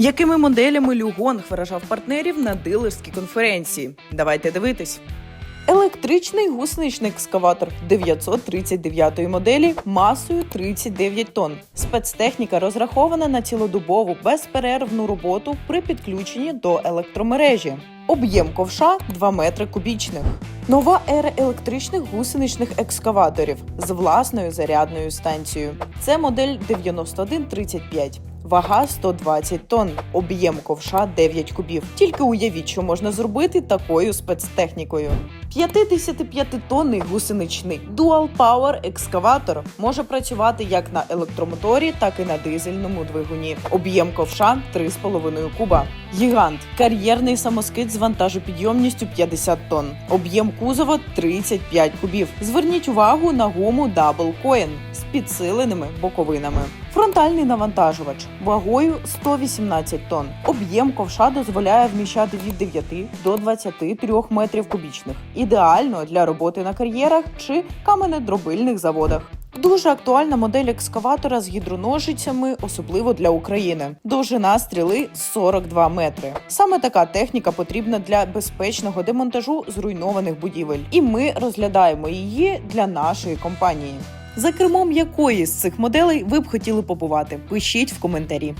Якими моделями Люгонг виражав партнерів на дилерській конференції? Давайте дивитись. Електричний гусеничний екскаватор 939 моделі масою 39 тонн. Спецтехніка розрахована на цілодобову безперервну роботу при підключенні до електромережі. Об'єм ковша 2 метри кубічних. Нова ера електричних гусеничних екскаваторів з власною зарядною станцією. Це модель 9135. Вага 120 тонн, об'єм ковша 9 кубів. Тільки уявіть, що можна зробити такою спецтехнікою. 55-тонний гусеничний Dual Power екскаватор може працювати як на електромоторі, так і на дизельному двигуні. Об'єм ковша 3,5 куба. Гігант кар'єрний самоскид з вантажопідйомністю 50 тонн. Об'єм кузова 35 кубів. Зверніть увагу на гуму Double Coin з підсиленими боковинами. Фронтальний навантажувач вагою 118 тонн. Об'єм ковша дозволяє вміщати від 9 до 23 метрів кубічних. Ідеально для роботи на кар'єрах чи каменедробильних заводах. Дуже актуальна модель екскаватора з гідроножицями, особливо для України. Довжина стріли 42 метри. Саме така техніка потрібна для безпечного демонтажу зруйнованих будівель, і ми розглядаємо її для нашої компанії. За кермом якої з цих моделей ви б хотіли побувати? Пишіть в коментарі.